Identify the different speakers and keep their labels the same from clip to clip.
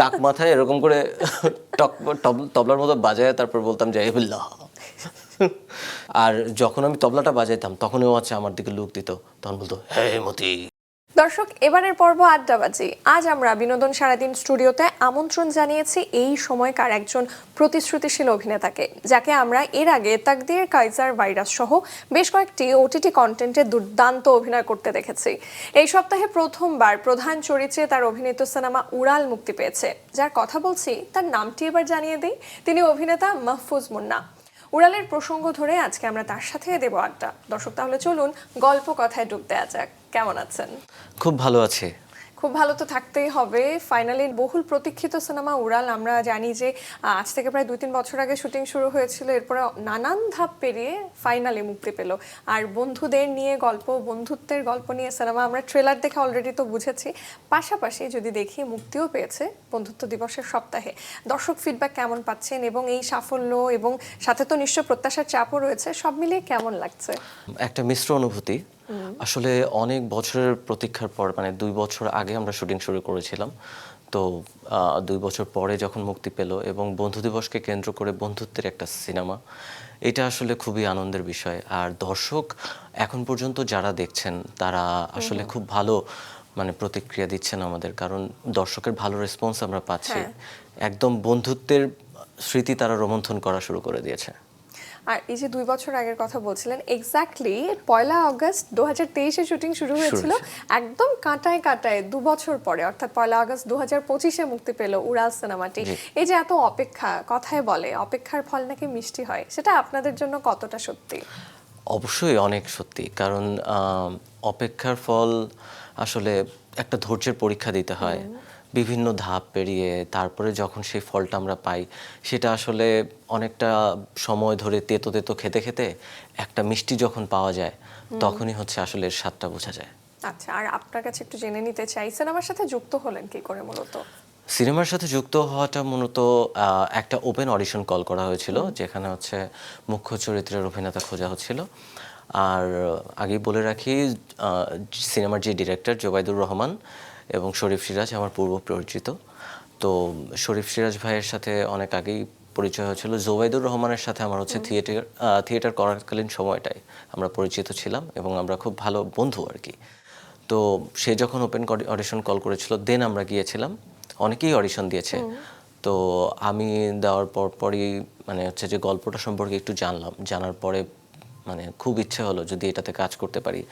Speaker 1: টাক মাথায় এরকম করে টক তবলার মতো বাজায়, তারপর বলতাম যে এবিল্লাহ আর যখন আমি তবলাটা বাজাইতাম তখন ও হচ্ছে আমার দিকে লুক দিত। তখন বলতো, হে মতি
Speaker 2: দর্শক, এবারের পর্ব আড্ডাবাজি। আজ আমরা বিনোদন সারাদিন স্টুডিওতে আমন্ত্রণ জানিয়েছি এই সময়কার একজন প্রতিশ্রুতিশীল অভিনেতাকে, যাকে আমরা এর আগে তাকদির কাইজার ভাইরাস সহ বেশ কয়েকটি ওটিটি কন্টেন্টে দুর্দান্ত অভিনয় করতে দেখেছি। এই সপ্তাহে প্রথমবার প্রধান চরিত্রে তার অভিনীত সিনেমা উড়াল মুক্তি পেয়েছে। যার কথা বলছি, তার নামটি এবার জানিয়ে দিই। তিনি অভিনেতা মাহফুজ মুন্না। উড়ালের প্রসঙ্গ ধরে আজকে আমরা তার সাথে দেব আড্ডা। দর্শক, তাহলে চলুন গল্প কথায় ডুব দেওয়া যাক। কেমন আছেন?
Speaker 1: খুব ভালো আছে।
Speaker 2: খুব ভালো তো থাকতেই হবে। ফাইনালি বহুল প্রতীক্ষিত সিনেমা উড়াল। আমরা জানি যে আজ থেকে প্রায় দুই তিন বছর আগে শুটিং শুরু হয়েছিল। এরপরে নানান ধাপ পেরিয়ে ফাইনালি মুক্তি পেল। আর বন্ধুদের নিয়ে গল্প, বন্ধুত্বের গল্প নিয়ে সিনেমা আমরা ট্রেলার দেখে অলরেডি তো বুঝেছি। পাশাপাশি যদি দেখি, মুক্তিও পেয়েছে বন্ধুত্ব দিবসের সপ্তাহে। দর্শক ফিডব্যাক কেমন পাচ্ছেন এবং এই সাফল্য এবং সাথে তো নিশ্চয় প্রত্যাশার চাপও রয়েছে, সব মিলিয়ে কেমন লাগছে?
Speaker 1: একটা মিশ্র অনুভূতি। আসলে অনেক বছরের প্রতীক্ষার পর মানে দুই বছর আগে আমরা শুটিং শুরু করেছিলাম। তো দুই বছর পরে যখন মুক্তি পেল এবং বন্ধু দিবসকে কেন্দ্র করে বন্ধুত্বের একটা সিনেমা এটা আসলে খুবই আনন্দের বিষয়। আর দর্শক এখন পর্যন্ত যারা দেখছেন তারা আসলে খুব ভালো মানে প্রতিক্রিয়া দিচ্ছেন আমাদের। কারণ দর্শকের ভালো রেসপন্স আমরা পাচ্ছি।
Speaker 2: হ্যাঁ।
Speaker 1: একদম বন্ধুত্বের স্মৃতি তারা রোমন্থন করা শুরু করে দিয়েছে।
Speaker 2: আর এই যে দুই বছর আগের কথা বলছিলেন এক্স্যাক্টলি পয়লা অগস্ট দু হাজার তেইশে শুটিং শুরু হয়েছিল। একদম কাঁটায় কাঁটায় দু বছর পরে অর্থাৎ পয়লা আগস্ট দু হাজার পঁচিশে মুক্তি পেল উড়াল সিনেমাটি এই যে এত অপেক্ষা কথায় বলে অপেক্ষার ফল নাকি মিষ্টি হয় সেটা আপনাদের জন্য কতটা সত্যি?
Speaker 1: অবশ্যই অনেক সত্যি কারণ অপেক্ষার ফল আসলে একটা ধৈর্যের পরীক্ষা দিতে হয়। বিভিন্ন ধাপ পেরিয়ে তারপরে যখন সেই ফলটা আমরা পাই সেটা আসলে অনেকটা সময় ধরে তেতো তেতো খেতে খেতে একটা মিষ্টি যখন পাওয়া যায় তখনই হচ্ছে আসলে এর স্বাদটা বোঝা যায়।
Speaker 2: আচ্ছা আর আপনার কাছে একটু জেনে নিতে চাই সিনেমার সাথে যুক্ত হলেন কি করে মূলত?
Speaker 1: সিনেমার সাথে যুক্ত হওয়াটা মূলত একটা ওপেন অডিশন কল করা হয়েছিল যেখানে হচ্ছে মুখ্য চরিত্রের অভিনেতা খোঁজা হচ্ছিল। আর আগেই বলে রাখি সিনেমার যে ডিরেক্টর জোবাইদুর রহমান এবং শরীফ সিরাজ আমার পূর্ব পরিচিত। তো শরীফ সিরাজ ভাইয়ের সাথে অনেক আগেই পরিচয় হয়েছিল। জোবাইদুর রহমানের সাথে আমার হচ্ছে থিয়েটার থিয়েটার করাকালীন সময়টাই আমরা পরিচিত ছিলাম এবং আমরা খুব ভালো বন্ধু আর কি। তো সে যখন ওপেন অডিশন কল করেছিল দেন আমরা গিয়েছিলাম। অনেকেই অডিশন দিয়েছে। তো আমি দেওয়ার পর পরই মানে হচ্ছে যে গল্পটা সম্পর্কে একটু জানলাম। জানার পরে মানে খুব ইচ্ছে হলো যদি এটাতে কাজ করতে পারি।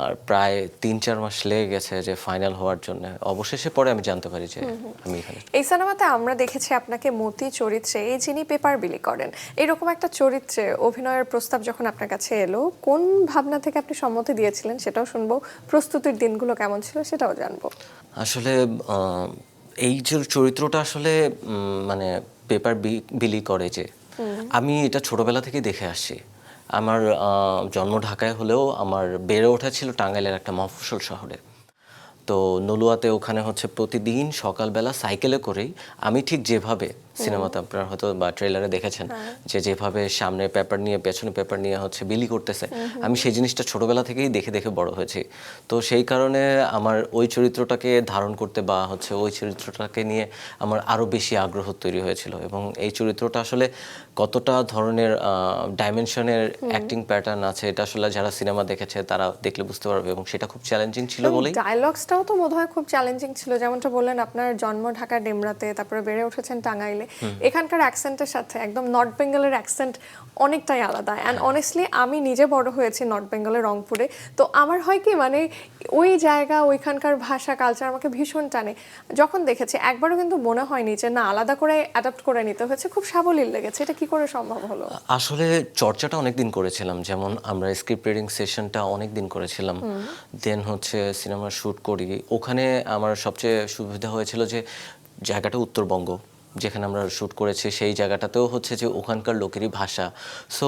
Speaker 1: আর প্রায় তিন চার মাস লেগে গেছে যে ফাইনাল হওয়ার জন্য। অবশেষে পরে আমি জানতে পারি যে আমি এখানে
Speaker 2: এই সিনেমাতে আমরা দেখেছি আপনাকে মতি চরিত্রে এই যিনি পেপার বিলি করেন এরকম একটা চরিত্রে অভিনয়ের প্রস্তাব যখন আপনার কাছে এলো কোন ভাবনা থেকে আপনি সম্মতি দিয়েছিলেন সেটাও শুনব। প্রস্তুতির দিনগুলো কেমন ছিল সেটাও জানব।
Speaker 1: আসলে এই যে চরিত্রটা আসলে মানে পেপার বিলি করে যে আমি এটা ছোটবেলা থেকে দেখে আসছি। আমার জন্ম ঢাকায় হলেও আমার বেড়ে ওঠা ছিল টাঙ্গাইলের একটা মফস্বল শহরে। তো নলুয়াতে ওখানে হচ্ছে প্রতিদিন সকালবেলা সাইকেলে করেই আমি ঠিক যেভাবে সিনেমাতে আপনারা হয়তো বা ট্রেলারে দেখেছেন যে যেভাবে সামনে পেপার নিয়ে পেছনে পেপার নিয়ে হচ্ছে বিলি করতেছে আমি সেই জিনিসটা ছোটবেলা থেকেই দেখে দেখে বড় হয়েছি। তো সেই কারণে আমার ওই চরিত্রটাকে ধারণ করতে বা হচ্ছে ওই চরিত্রটাকে নিয়ে আমার আরও বেশি আগ্রহ তৈরি হয়েছিল। এবং এই চরিত্রটা আসলে কতটা ধরনের ডাইমেনশনের অ্যাক্টিং প্যাটার্ন আছে এটা আসলে যারা সিনেমা দেখেছে তারা দেখলে বুঝতে পারবে এবং সেটা খুব চ্যালেঞ্জিং ছিল বলেই।
Speaker 2: ডায়লগসটাও তো বোধহয় খুব চ্যালেঞ্জিং ছিল। যেমনটা বললেন আপনার জন্ম ঢাকা ডেমরাতে তারপরে বেড়ে উঠেছেন টাঙ্গাইলে। এখানকার অ্যাকসেন্টের সাথে একদম নর্থ বেঙ্গলের অ্যাকসেন্ট অনেকটাই আলাদা। অ্যান্ড অনেস্টলি আমি নিজে বড় হয়েছি নর্থ বেঙ্গলের রংপুরে। তো আমার হয় কি মানে ওই জায়গা ওইখানকার ভাষা কালচার আমাকে ভীষণ টানে। যখন দেখেছি একবারও কিন্তু মনে হয়নি যে না আলাদা করে অ্যাডাপ্ট করে নিতে হয়েছে খুব সাবলীল লেগেছে। এটা কি করে সম্ভব হলো?
Speaker 1: আসলে চর্চাটা অনেক দিন করেছিলাম। যেমন আমরা স্ক্রিপ্ট রিডিং সেশনটা অনেক দিন করেছিলাম দেন হচ্ছে সিনেমা শ্যুট করি। ওখানে আমার সবচেয়ে সুবিধা হয়েছিল যে জায়গাটা উত্তরবঙ্গ। যেখানে আমরা শ্যুট করেছি সেই জায়গাটাতেও হচ্ছে যে ওখানকার লোকেরই ভাষা। সো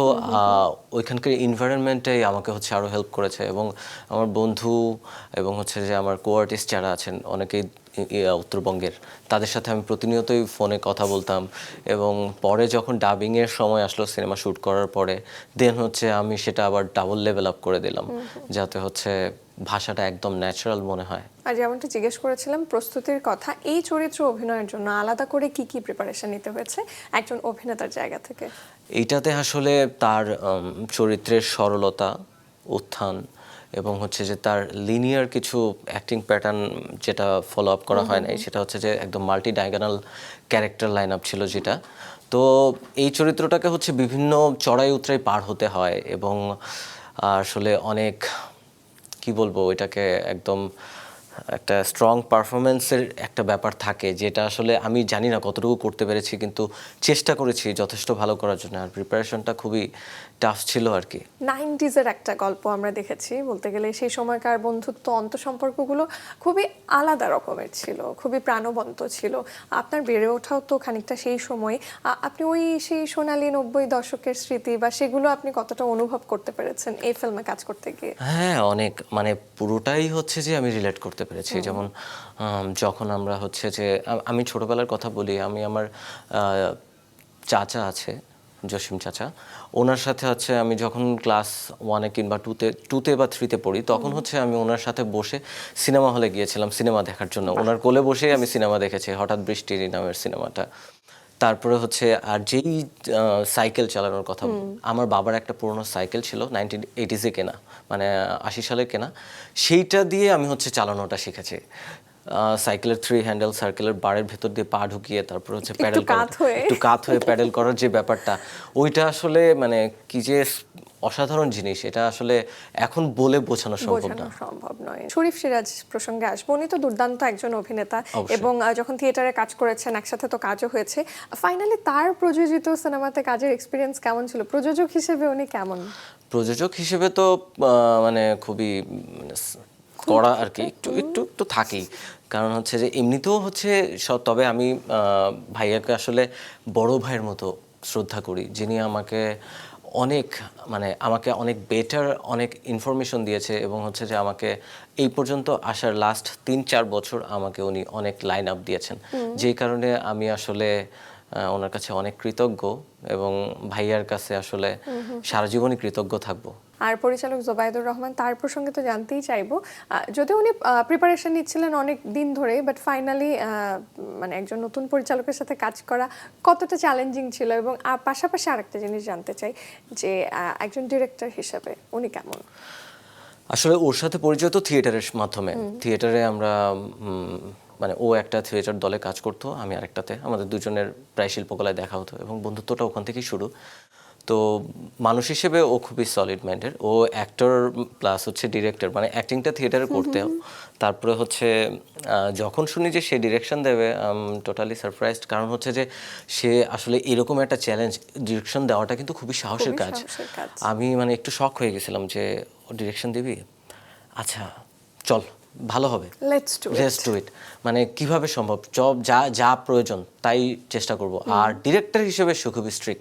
Speaker 1: ওইখানকার এনভায়রনমেন্টটাই আমাকে হচ্ছে আরও হেল্প করেছে এবং আমার বন্ধু এবং হচ্ছে যে আমার কো আর্টিস্ট যারা আছেন অনেকেই উত্তরবঙ্গের তাদের সাথে আমি প্রতিনিয়তই ফোনে কথা বলতাম এবং পরে যখন ডাবিংয়ের সময় আসলো সিনেমা শ্যুট করার পরে দেন হচ্ছে আমি সেটা আবার ডাবল লেভেল আপ করে দিলাম। যাতে হচ্ছে ভাষাটা একদম ন্যাচারাল মনে হয়।
Speaker 2: আর যেমনটা জিজ্ঞেস করেছিলাম প্রস্তুতির কথা এই চরিত্র অভিনয়ের জন্য আলাদা করে কি কি প্রিপারেশন নিতে হয়েছে একজন অভিনেতার জায়গা থেকে?
Speaker 1: এইটাতে আসলে তার চরিত্রের সরলতা উত্থান এবং হচ্ছে যে তার লিনিয়ার কিছু অ্যাক্টিং প্যাটার্ন যেটা ফলো আপ করা হয় নাই সেটা হচ্ছে যে একদম multi diagonal character line up ছিল যেটা। তো এই চরিত্রটাকে হচ্ছে বিভিন্ন চড়াই উতরাই পার হতে হয় এবং আসলে অনেক কি বলব? এটাকে একদম একটা স্ট্রং পারফরমেন্সের একটা ব্যাপার থাকে যেটা আসলে আমি জানি না কতটুকু করতে পেরেছি কিন্তু চেষ্টা করেছি যথেষ্ট ভালো করার জন্য। আর প্রিপারেশনটা খুবই টাফ ছিল আর কি।
Speaker 2: নাইনটিজের একটা গল্প আমরা দেখেছি বলতে গেলে সেই সময়কার বন্ধুত্ব অন্তঃসম্পর্কগুলো খুবই আলাদা রকমের ছিল খুবই প্রাণবন্ত ছিল। আপনার বেড়ে ওঠাও তো খানিকটা সেই সময়। আপনি ওই সেই সোনালী নব্বই দশকের স্মৃতি বা সেগুলো আপনি কতটা অনুভব করতে পেরেছেন এই ফিল্মে কাজ করতে গিয়ে?
Speaker 1: হ্যাঁ অনেক। মানে পুরোটাই হচ্ছে যে আমি রিলেট করতে পেরেছি যেমন যখন আমরা হচ্ছে যে আমি ছোটবেলার কথা বলি আমি আমার চাচা আছে জসিম চাচা। ওনার সাথে হচ্ছে আমি যখন ক্লাস ওয়ানে কিংবা টুতে টুতে বা থ্রিতে পড়ি তখন হচ্ছে আমি ওনার সাথে বসে সিনেমা হলে গিয়েছিলাম সিনেমা দেখার জন্য। ওনার কোলে বসেই আমি সিনেমা দেখেছি হঠাৎ বৃষ্টি নামের সিনেমাটা। তারপরে হচ্ছে আর যেই সাইকেল চালানোর কথা আমার বাবার একটা পুরনো সাইকেল ছিল নাইনটিন এইটিসে কেনা মানে আশি সালে কেনা। সেইটা দিয়ে আমি হচ্ছে চালানোটা শিখেছি। আহ, সাইকেলের থ্রি হ্যান্ডেল সার্কেলের বারের ভেতর দিয়ে পা ঢুকিয়ে তারপর হচ্ছে প্যাডেল। একটু কাত হয়ে প্যাডেল করার যে ব্যাপারটা ওইটা আসলে মানে কি যে অসাধারণ জিনিস। এটা আসলে এখন বলে বোঝানো সম্ভব না।
Speaker 2: সম্ভব নয়। শরীফ সিরাজ প্রসঙ্গে আসব। উনি তো দুর্দান্ত একজন অভিনেতা এবং যখন থিয়েটারে কাজ করেছেন একসাথে তো কাজও হয়েছে। ফাইনালি তার প্রযোজিত সিনেমাতে কাজের এক্সপিরিয়েন্স কেমন ছিল? প্রযোজক হিসেবে উনি কেমন?
Speaker 1: প্রযোজক হিসেবে তো মানে খুবই মানে স- আর কি। একটু একটু তো থাকেই। কারণ হচ্ছে যে এমনিতেও হচ্ছে তবে আমি ভাইয়াকে আসলে বড় ভাইয়ের মতো শ্রদ্ধা করি। যিনি আমাকে অনেক মানে আমাকে অনেক বেটার অনেক ইনফরমেশন দিয়েছে এবং হচ্ছে যে আমাকে এই পর্যন্ত আসার লাস্ট তিন চার বছর আমাকে উনি অনেক লাইন আপ দিয়েছেন। যেই কারণে আমি আসলে ওনার কাছে অনেক কৃতজ্ঞ এবং ভাইয়ার কাছে আসলে সারা জীবনই কৃতজ্ঞ থাকব।
Speaker 2: আর পরিচালক জোবায়দুর রহমান তার প্রসঙ্গে তো জানতেই চাইব। যদিও উনি প্রিপারেশন নিচ্ছিলেন অনেক দিন ধরে বাট ফাইনালি মানে একজন নতুন পরিচালকের সাথে কাজ করা কতটা চ্যালেঞ্জিং ছিল এবং পাশাপাশি আরেকটা জিনিস জানতে চাই যে একজন ডিরেক্টর হিসেবে উনি কেমন?
Speaker 1: আসলে ওর সাথে পরিচয় তো থিয়েটারের মাধ্যমে। থিয়েটারে আমরা মানে ও একটা থিয়েটার দলে কাজ করতো আমি আরেকটাতে। আমাদের দুজনের প্রায় শিল্পকলায় দেখা হতো এবং বন্ধুত্বটা ওখান থেকেই শুরু। তো মানুষ হিসেবে ও খুবই সলিড মাইন্ডের ও অ্যাক্টর প্লাস হচ্ছে ডিরেক্টর মানে অ্যাক্টিংটা থিয়েটারে করতেও। তারপরে হচ্ছে যখন শুনি যে সে ডিরেকশন দেবে টোটালি সারপ্রাইজড কারণ হচ্ছে যে সে আসলে এরকম একটা চ্যালেঞ্জ ডিরেকশন দেওয়াটা কিন্তু খুবই সাহসের কাজ। আমি মানে একটু শখ হয়ে গেছিলাম যে ও ডিরেকশন দিবি? আচ্ছা চল ভালো হবে।
Speaker 2: Let's to
Speaker 1: let's do it মানে কীভাবে সম্ভব? জব যা যা প্রয়োজন তাই চেষ্টা করব। আর ডিরেক্টর হিসেবে সে খুবই স্ট্রিক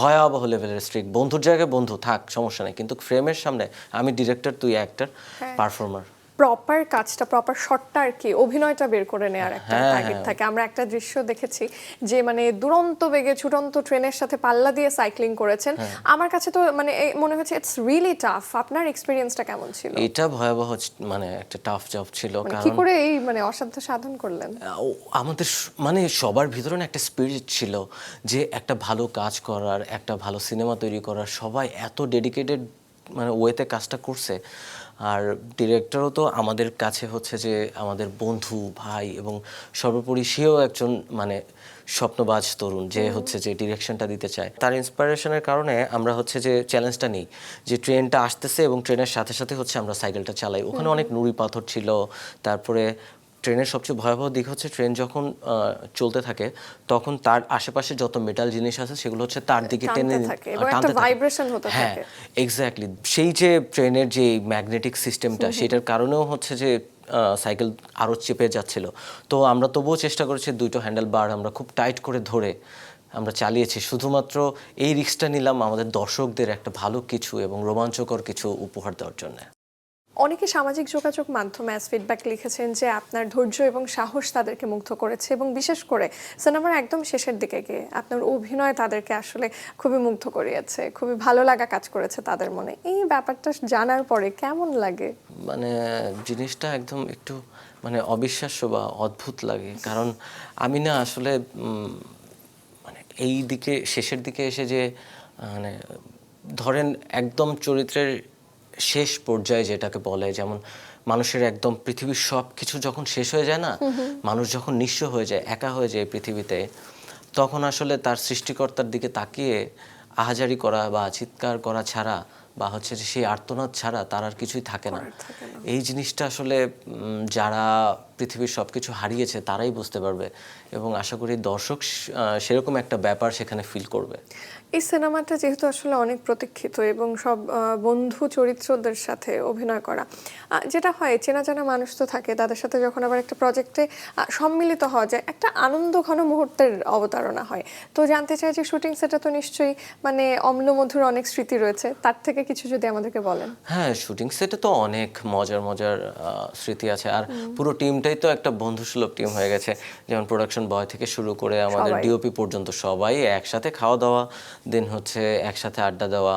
Speaker 1: ভয়াবহ লেভেলের স্ট্রিক্ট বন্ধুর জায়গায় বন্ধু থাক সমস্যা নেই। কিন্তু ফ্রেমের সামনে আমি ডিরেক্টর তুই অ্যাক্টর। পারফর্মার
Speaker 2: প্রপার কাজটা প্রপার শটটা আর কি অভিনয়টা বের করে নেওয়ার একটা
Speaker 1: হ্যাঁ,
Speaker 2: তাগিদ
Speaker 1: হ্যাঁ।
Speaker 2: থাকে। আমরা একটা দৃশ্য দেখেছি যে মানে দুরন্ত বেগে ছুটন্ত ট্রেনের সাথে পাল্লা দিয়ে সাইক্লিং করেছেন।
Speaker 1: হ্যাঁ।
Speaker 2: আমার কাছে তো মানে মনে হচ্ছে ইটস রিয়েলি টাফ আপনার এক্সপিরিয়েন্সটা কেমন ছিল?
Speaker 1: এটা ভয়াবহ মানে একটা টাফ জব ছিল।
Speaker 2: মানে কি করে এই মানে অসাধ্য সাধন করলেন?
Speaker 1: আমাদের মানে সবার ভিতরে একটা স্পিরিট ছিল যে একটা ভালো কাজ করার একটা ভালো সিনেমা তৈরি করার। সবাই এত ডেডিকেটেড মানে ওয়েতে কাজটা করছে। আর ডিরেক্টরও তো আমাদের কাছে হচ্ছে যে আমাদের বন্ধু ভাই এবং সর্বোপরি সেও একজন মানে স্বপ্নবাজ তরুণ যে হচ্ছে যে ডিরেকশনটা দিতে চায়। তার ইন্সপিরেশনের কারণে আমরা হচ্ছে যে চ্যালেঞ্জটা নিই যে ট্রেনটা আসতেছে এবং ট্রেনের সাথে সাথে হচ্ছে আমরা সাইকেলটা চালাই। ওখানে অনেক নুড়ি পাথর ছিল তারপরে ট্রেনের সবচেয়ে ভয়াবহ দিক হচ্ছে ট্রেন যখন চলতে থাকে তখন তার আশেপাশে যত মেটাল জিনিস আছে সেগুলো হচ্ছে তার দিকে টেনে টানতে থাকে।
Speaker 2: হতে
Speaker 1: হ্যাঁ। এক্স্যাক্টলি সেই যে ট্রেনের যে ম্যাগনেটিক সিস্টেমটা সেটার কারণেও হচ্ছে যে সাইকেল আরও চেপে যাচ্ছিল। তো আমরা তবুও চেষ্টা করেছি দুটো হ্যান্ডেল বার আমরা খুব টাইট করে ধরে আমরা চালিয়েছি। শুধুমাত্র এই রিস্কটা নিলাম আমাদের দর্শকদের একটা ভালো কিছু এবং রোমাঞ্চকর কিছু উপহার দেওয়ার জন্য।
Speaker 2: অনেকে সামাজিক যোগাযোগ মাধ্যমে অ্যাজ ফিডব্যাক লিখেছেন যে আপনার ধৈর্য এবং সাহস তাদেরকে মুগ্ধ করেছে এবং বিশেষ করে সিনেমার একদম শেষের দিকে গিয়ে আপনার অভিনয় তাদেরকে আসলে খুবই মুগ্ধ করিয়েছে, খুবই ভালো লাগা কাজ করেছে তাদের মনে। এই ব্যাপারটা জানার পরে কেমন লাগে?
Speaker 1: মানে জিনিসটা একদম একটু মানে অবিশ্বাস্য বা অদ্ভুত লাগে। কারণ আমি না আসলে মানে এই দিকে, শেষের দিকে এসে যে মানে ধরেন একদম চরিত্রের শেষ পর্যায়ে যেটাকে বলে যেমন মানুষের একদম পৃথিবীর সব কিছু যখন শেষ হয়ে যায় না মানুষ যখন নিঃস্ব হয়ে যায় একা হয়ে যায় পৃথিবীতে তখন আসলে তার সৃষ্টিকর্তার দিকে তাকিয়ে আহাজারি করা বা চিৎকার করা ছাড়া বা হচ্ছে যে সেই আর্তনাদ ছাড়া তার আর কিছুই থাকে না। এই জিনিসটা আসলে যারা পৃথিবীর সব কিছু হারিয়েছে তারাই বুঝতে পারবে। এবং আশা করি দর্শক সেরকম একটা ব্যাপার সেখানে ফিল করবে।
Speaker 2: এই সিনেমাটা যেহেতু আসলে অনেক প্রতীক্ষিত এবং সব বন্ধু চরিত্রদের সাথে অভিনয় করা যেটা হয় চেনা জানা মানুষ তো থাকে তাদের সাথে যখন আবার একটা প্রজেক্টে সম্মিলিত হওয়া যায় একটা আনন্দ ঘন মুহূর্তের অবতারণা হয়। তো জানতে চাই যে শুটিং সেটা তো নিশ্চয়ই মানে অম্লমধুর অনেক স্মৃতি রয়েছে তার থেকে কিছু যদি আমাদেরকে বলেন।
Speaker 1: হ্যাঁ শুটিং সেটে তো অনেক মজার মজার স্মৃতি আছে। আর পুরো টিমটাই তো একটা বন্ধুসুলভ টিম হয়ে গেছে। যেমন প্রোডাকশন বয় থেকে শুরু করে আমাদের। ডিওপি পর্যন্ত সবাই একসাথে খাওয়া দাওয়া দেন হচ্ছে একসাথে আড্ডা দেওয়া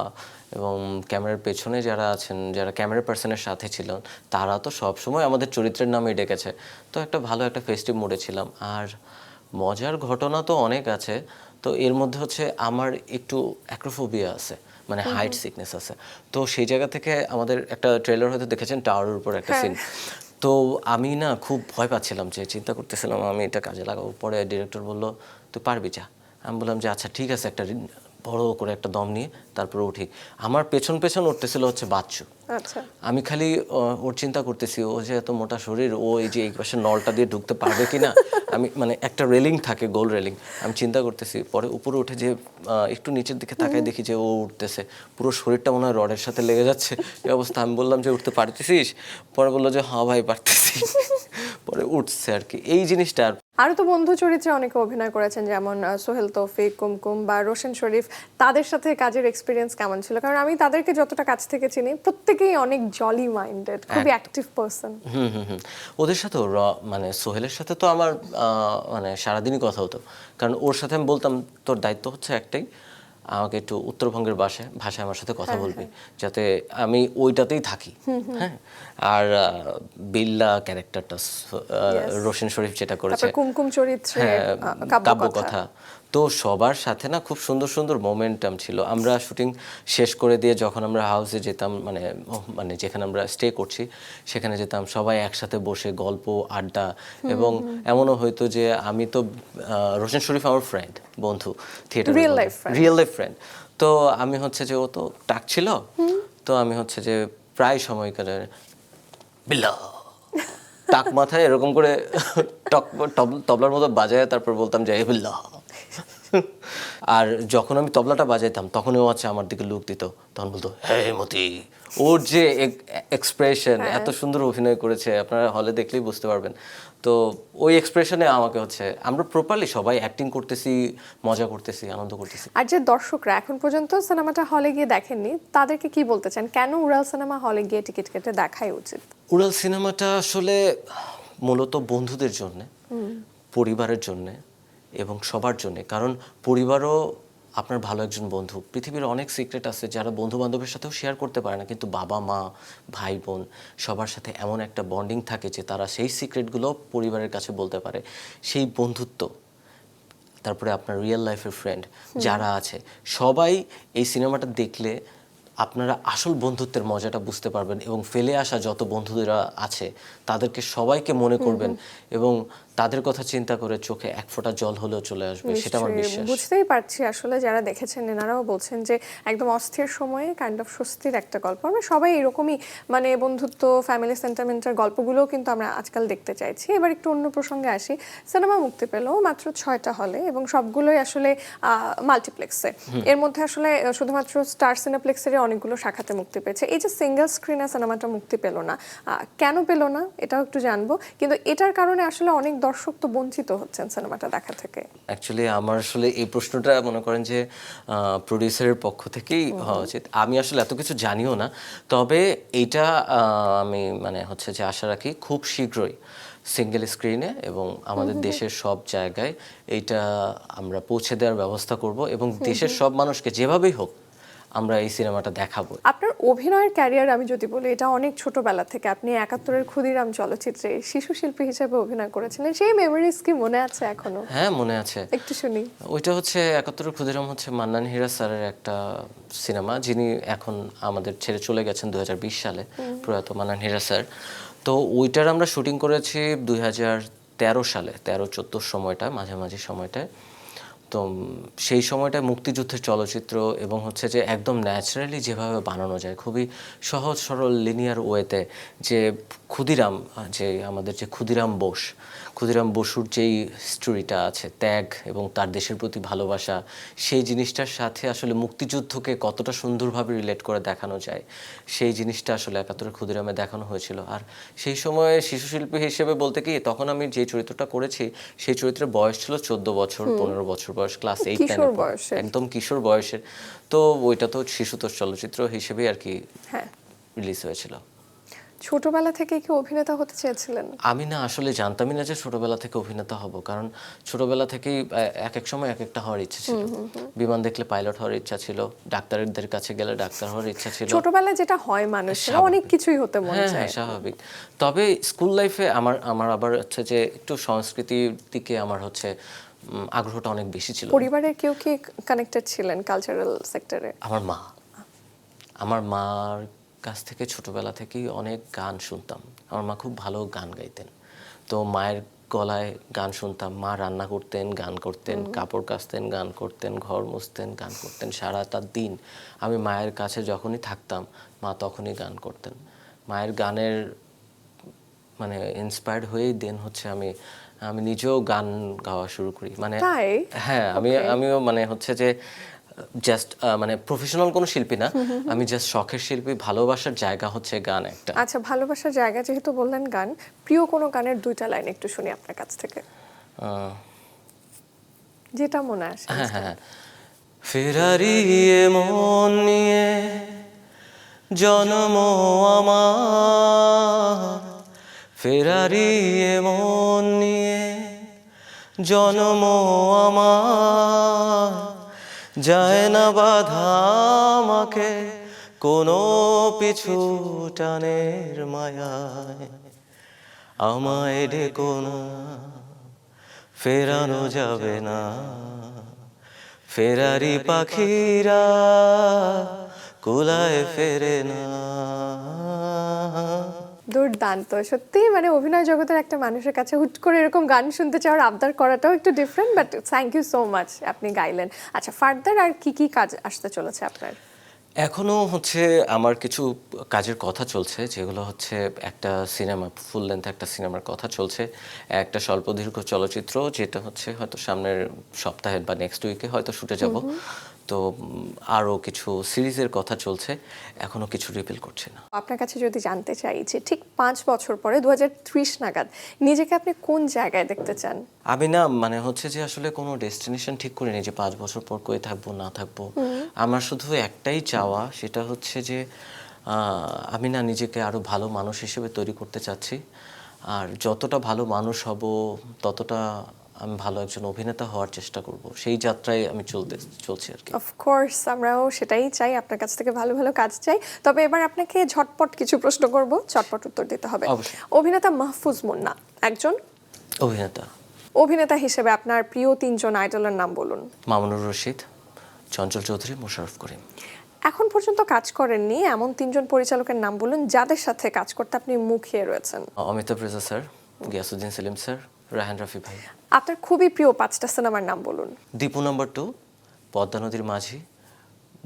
Speaker 1: এবং ক্যামেরার পেছনে যারা আছেন যারা ক্যামেরা পার্সনের সাথে ছিলেন তারা তো সব সময় আমাদের চরিত্রের নামেই ডেকেছে। তো একটা ভালো একটা ফেস্টিভ মোডে ছিলাম। আর মজার ঘটনা তো অনেক আছে। তো এর মধ্যে হচ্ছে আমার একটু অ্যাক্রোফোবিয়া আছে মানে হাইট সিকনেস আছে। তো সেই জায়গা থেকে আমাদের একটা ট্রেলার হয়তো দেখেছেন টাওয়ারের উপর একটা সিন তো আমি না খুব ভয় পাচ্ছিলাম যে চিন্তা করতেছিলাম আমি এটা কাজে লাগাবো। পরে ডিরেক্টর বলল, তুই পারবি যা। আমি বললাম যে আচ্ছা ঠিক আছে, একটা বড় করে একটা দম নিয়ে তারপরে উঠি। আমার পেছন পেছন উঠতেছিল হচ্ছে বাচ্চু।
Speaker 2: আচ্ছা।
Speaker 1: আমি খালি ওর চিন্তা করতেছি ও যে এত মোটা শরীর ও এই যে এই পাশে নলটা দিয়ে ঢুকতে পারবে কিনা? আমি মানে একটা রেলিং থাকে গোল রেলিং। আমি চিন্তা করতেছি পরে উপরে উঠে যে একটু নিচের দিকে তাকাই দেখি যে ও উঠতেছে। পুরো শরীরটা মনে হয় রডের সাথে লেগে যাচ্ছে। এই অবস্থা আমি বললাম যে উঠতে পারতেছিস? পরে বলল যে হ্যাঁ ভাই পারতেছি। পরে উঠছে আর কি। এই জিনিসটা আর
Speaker 2: আরও তো বন্ধু চরিত্রে অনেকে অভিনয় করেছেন যেমন সোহেল তৌফিক কুমকুম বা রোশন শরীফ। তাদের সাথে কাজের এক্সপিরিয়েন্স কেমন ছিল? কারণ আমি তাদেরকে যতটা কাছ থেকে চিনি প্রত্যেকেই অনেক জলি মাইন্ডেড খুবই অ্যাক্টিভ পার্সন
Speaker 1: হুম হুম হুম। ওদের সাথেও র মানে সোহেলের সাথে তো আমার মানে সারাদিনই কথা হতো। কারণ ওর সাথে আমি বলতাম তোর দায়িত্ব হচ্ছে একটাই আমাকে একটু উত্তরবঙ্গের ভাষায় ভাষায় আমার সাথে কথা বলবি যাতে আমি ওইটাতেই থাকি। হ্যাঁ? আর বিল্লা ক্যারেক্টারটা রোশন শরীফ যেটা করেছে।
Speaker 2: কুমকুম চরিত্রে
Speaker 1: হ্যাঁ তো সবার সাথে না খুব সুন্দর সুন্দর মোমেন্টাম ছিল। আমরা শুটিং শেষ করে দিয়ে যখন আমরা হাউসে যেতাম মানে মানে যেখানে আমরা স্টে করছি সেখানে যেতাম সবাই একসাথে বসে গল্প আড্ডা এবং এমনও হয়তো যে আমি তো রোশন শরীফ আমার ফ্রেন্ড বন্ধু থিয়েটার. রিয়েল লাইফ ফ্রেন্ড তো আমি হচ্ছে যে ও তো টাক ছিল তো আমি হচ্ছে যে প্রায় সময় করে বিল্লা টাক মাথায় এরকম করে টক তবলার মতো বাজায় তারপর বলতাম যে "এই বিল্লা আর যখন আমি তবলাটা বাজাইতাম তখন ও আছে আমার দিকে লুক দিত। তখন বলতো হে মতি ওর যে এক্সপ্রেশন এত সুন্দর অভিনয় করেছে আপনারা হলে দেখলেই বুঝতে পারবেন। তো ওই এক্সপ্রেশনে আমাকে হচ্ছে আমরা প্রপারলি সবাই অ্যাক্টিং করতেছি মজা করতেছি আনন্দ করতেছি।
Speaker 2: আর যে দর্শকরা এখন পর্যন্ত সিনেমাটা হলে গিয়ে দেখেননি তাদেরকে কি বলতে চান? কেন উড়াল সিনেমা হলে গিয়ে টিকিট কেটে দেখাই উচিত?
Speaker 1: উড়াল সিনেমাটা আসলে মূলত বন্ধুদের জন্য পরিবারের জন্য এবং সবার জন্যে। কারণ পরিবারও আপনার ভালো একজন বন্ধু। পৃথিবীর অনেক সিক্রেট আছে যারা বন্ধু বান্ধবের সাথেও শেয়ার করতে পারে না। কিন্তু বাবা মা ভাই বোন সবার সাথে এমন একটা বন্ডিং থাকে যে তারা সেই সিক্রেটগুলো পরিবারের কাছে বলতে পারে। সেই বন্ধুত্ব তারপরে আপনার রিয়েল লাইফের ফ্রেন্ড যারা আছে সবাই এই সিনেমাটা দেখলে আপনারা আসল বন্ধুত্বের মজাটা বুঝতে পারবেন এবং ফেলে আসা যত বন্ধুরা আছে তাদেরকে সবাইকে মনে করবেন এবং তাদের কথা চিন্তা করে চোখে এক ফোঁটা জল হলেও চলে আসবে সেটা আমার বিশ্বাস।
Speaker 2: বুঝতেই পারছি আসলে যারা দেখেছেন এনারাও বলছেন যে একদম অস্থির সময়ে কাইন্ড অফ স্বস্তির একটা গল্প। আমরা সবাই এরকমই মানে বন্ধুত্ব ফ্যামিলি সেন্টিমেন্টের গল্পগুলোও কিন্তু আমরা আজকাল দেখতে চাইছি। এবার একটু অন্য প্রসঙ্গে আসি। সিনেমা মুক্তি পেল মাত্র ছয়টা হলে এবং সবগুলোই আসলে মাল্টিপ্লেক্সে এর মধ্যে আসলে শুধুমাত্র স্টার সিনেপ্লেক্সেরই অনেকগুলো শাখাতে মুক্তি পেয়েছে। এই যে সিঙ্গেল স্ক্রিনে সিনেমাটা মুক্তি পেল না কেন পেল না এটাও একটু জানব। কিন্তু এটার কারণে আসলে অনেক দর্শক তো বঞ্চিত হচ্ছেন সিনেমাটা দেখা থেকে।
Speaker 1: অ্যাকচুয়ালি আমার আসলে এই প্রশ্নটা মনে করেন যে প্রডিউসারের পক্ষ থেকেই হওয়া উচিত। আমি আসলে এত কিছু জানিও না তবে এইটা আহ, আমি মানে হচ্ছে যে আশা রাখি খুব শীঘ্রই সিঙ্গেল স্ক্রিনে এবং আমাদের দেশের সব জায়গায় এইটা আমরা পৌঁছে দেওয়ার ব্যবস্থা করব এবং দেশের সব মানুষকে যেভাবেই হোক আমরা এই সিনেমাটা দেখাবো।
Speaker 2: আপনার অভিনয়ের ক্যারিয়ার আমি যদি বলি এটা অনেক ছোটবেলা থেকে। আপনি একাত্তরের ক্ষুদিরাম চলচ্চিত্রে শিশু শিল্পী হিসেবে অভিনয় করেছিলেন। সেই মেমোরিজ কি মনে আছে এখনও?
Speaker 1: হ্যাঁ মনে আছে।
Speaker 2: একটু শুনি।
Speaker 1: ওইটা হচ্ছে একাত্তরের ক্ষুদিরাম হচ্ছে মান্নান হিরা স্যারের একটা সিনেমা যিনি এখন আমাদের ছেড়ে চলে গেছেন দুই হাজার বিশ সালে প্রয়াত মান্নান হিরা স্যার। তো ওইটার আমরা শুটিং করেছি দুই তেরো সালে তেরো চোদ্দোর সময়টা মাঝামাঝি সময়টায়। তো সেই সময়টায় মুক্তিযুদ্ধের চলচ্চিত্র এবং হচ্ছে যে একদম ন্যাচারালি যেভাবে বানানো যায় খুবই সহজ সরল লিনিয়ার ওয়েতে যে ক্ষুদিরাম যে আমাদের যে ক্ষুদিরাম বোস ক্ষুদিরাম বসুর যেই স্টোরিটা আছে ত্যাগ এবং তার দেশের প্রতি ভালোবাসা সেই জিনিসটার সাথে আসলে মুক্তিযুদ্ধকে কতটা সুন্দরভাবে রিলেট করে দেখানো যায় সেই জিনিসটা আসলে একাত্তরের ক্ষুদিরামে দেখানো হয়েছিল। আর সেই সময়ে শিশু শিল্পী হিসেবে বলতে কি তখন আমি যে চরিত্রটা করেছি সেই চরিত্রের বয়স ছিল চোদ্দ বছর পনেরো বছর বয়স। ক্লাস এইট
Speaker 2: কিশোর বয়সের।
Speaker 1: একদম কিশোর বয়সের। তো ওইটা তো শিশুতোষ চলচ্চিত্র হিসেবে আর কি
Speaker 2: হ্যাঁ।
Speaker 1: রিলিজ হয়েছিল।
Speaker 2: ছোটবেলা থেকে কি অভিনেতা হতে চেয়েছিলেন?
Speaker 1: আমি না আসলে জানতামই না যে ছোটবেলা থেকে অভিনেতা হব। কারণ ছোটবেলা থেকেই এক এক সময় এক একটা হওয়ার ইচ্ছা ছিল। বিমান দেখলে পাইলট হওয়ার ইচ্ছা ছিল। ডাক্তারদের কাছে গেলে ডাক্তার হওয়ার ইচ্ছা ছিল।
Speaker 2: ছোটবেলায় যেটা হয় মানুষের অনেক কিছুই হতে মন
Speaker 1: হ্যাঁ
Speaker 2: চায়।
Speaker 1: হ্যাঁ স্বাভাবিক। তবে স্কুল লাইফে আমার আমার আবার হচ্ছে যে একটু সংস্কৃতির দিকে আমার হচ্ছে আগ্রহটা অনেক বেশি ছিল।
Speaker 2: পরিবারের কেউ কি কানেক্টেড ছিলেন কালচারাল সেক্টরে
Speaker 1: আমার মা। আমার মার কাছ থেকে ছোটবেলা থেকেই অনেক গান শুনতাম। আমার মা খুব ভালো গান গাইতেন। তো মায়ের গলায় গান শুনতাম। মা রান্না করতেন গান করতেন কাপড় কাচতেন গান করতেন ঘর মুছতেন গান করতেন সারাটা দিন। আমি মায়ের কাছে যখনই থাকতাম মা তখনই গান করতেন। মায়ের গানের মানে ইন্সপায়ার্ড হয়েই দেন হচ্ছে আমি আমি নিজেও গান গাওয়া শুরু করি। মানে? হ্যাঁ আমি আমিও মানে হচ্ছে যে জাস্ট মানে প্রফেশনাল কোনো শিল্পী না আমি জাস্ট শখের শিল্পী ভালোবাসার জায়গা হচ্ছে গান একটা।
Speaker 2: আচ্ছা ভালোবাসার জায়গা যেহেতু বললেন গান প্রিয় কোনো গানের দুইটা লাইন একটু শুনি আপনার কাছ থেকে। যেটা মনে আসে
Speaker 1: হ্যাঁ হ্যাঁ ফেরারি মন নিয়ে জন্ম আমার। ফেরারি মন নিয়ে জন্ম আমার। যায় না বাধা আমাকে, কোনো পিছু টানের মায়ায়। আমায় ডেকো না, ফেরানো যাবে না। ফেরারি পাখিরা কুলায় ফেরে না।
Speaker 2: দুর্দান্ত। সত্যি মানে অভিনয় জগতের একটা মানুষের কাছে হুট করে এরকম গান শুনতে চাওয়ার আবদার করাটাও একটু different but thank you so much আপনি গাইলেন। আচ্ছা ফার্দার আর কি কি কাজ আসতে চলেছে আপনার?
Speaker 1: এখনও হচ্ছে আমার কিছু কাজের কথা চলছে যেগুলো হচ্ছে একটা সিনেমা ফুল লেন্থ একটা সিনেমার কথা চলছে। একটা স্বল্প দীর্ঘ চলচ্চিত্র যেটা হচ্ছে হয়তো সামনের সপ্তাহে বা নেক্সট উইকে হয়তো শুটে যাব। তো আরও কিছু সিরিজের কথা চলছে এখনও কিছু রিভিল করছে না।
Speaker 2: আপনার কাছে যদি জানতে চাই যে ঠিক পাঁচ বছর পরে দু হাজার ত্রিশ নাগাদ নিজেকে আপনি কোন জায়গায় দেখতে চান?
Speaker 1: আমি না মানে হচ্ছে যে আসলে কোনো ডেস্টিনেশন ঠিক করিনি যে পাঁচ বছর পর কই থাকব না থাকব। আমার শুধু একটাই চাওয়া সেটা হচ্ছে যে আমি না নিজেকে আরও ভালো মানুষ হিসেবে তৈরি করতে চাচ্ছি। আর যতটা ভালো মানুষ হব ততটা আমি ভালো একজন অভিনেতা হওয়ার চেষ্টা করব। সেই যাত্রায় আমি চলতে চলছি আর কি।
Speaker 2: অফকোর্স আমরাও সেটাই চাই আপনার কাছ থেকে ভালো ভালো কাজ চাই। তবে এবার আপনাকে ঝটপট কিছু প্রশ্ন করব ঝটপট উত্তর দিতে হবে। অভিনেতা মাহফুজ মুন্না একজন
Speaker 1: অভিনেতা।
Speaker 2: অভিনেতা হিসেবে আপনার প্রিয় তিনজন আইডলের নাম বলুন।
Speaker 1: মামুনুর রশিদ চঞ্চল চৌধুরী মোশারফ করিম।
Speaker 2: এখন পর্যন্ত কাজ করেননি এমন তিনজন পরিচালকের নাম বলুন যাদের সাথে কাজ করতে আপনি মুখিয়ে রয়েছেন।
Speaker 1: অমিতাভ রেজা স্যার গিয়াসুদ্দিন সেলিম স্যার রাহান রফি ভাই।
Speaker 2: আপনার খুবই প্রিয় পাঁচটা সিনেমার নাম বলুন।
Speaker 1: দীপু নম্বর টু পদ্মা নদীর মাঝি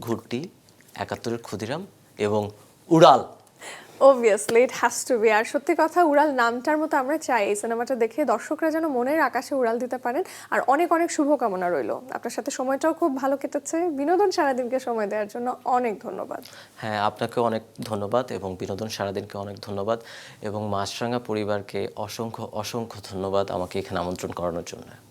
Speaker 1: ঘুরটি একাত্তরের ক্ষুদিরাম এবং উড়াল।
Speaker 2: Obviously it has to be আর সত্যি কথা, উড়াল নামটার মতো আমরা চাই এই সিনেমাটা দেখে দর্শকরা যেন মনের আকাশে উড়াল দিতে পারেন। আর অনেক অনেক শুভকামনা রইল। আপনার সাথে সময়টাও খুব ভালো কেটেছে। বিনোদন সারাদিনকে সময় দেওয়ার জন্য অনেক ধন্যবাদ।
Speaker 1: হ্যাঁ আপনাকেও অনেক ধন্যবাদ এবং বিনোদন সারাদিনকে অনেক ধন্যবাদ এবং মাছরাঙা পরিবারকে অসংখ্য অসংখ্য ধন্যবাদ আমাকে এখানে আমন্ত্রণ করানোর জন্য।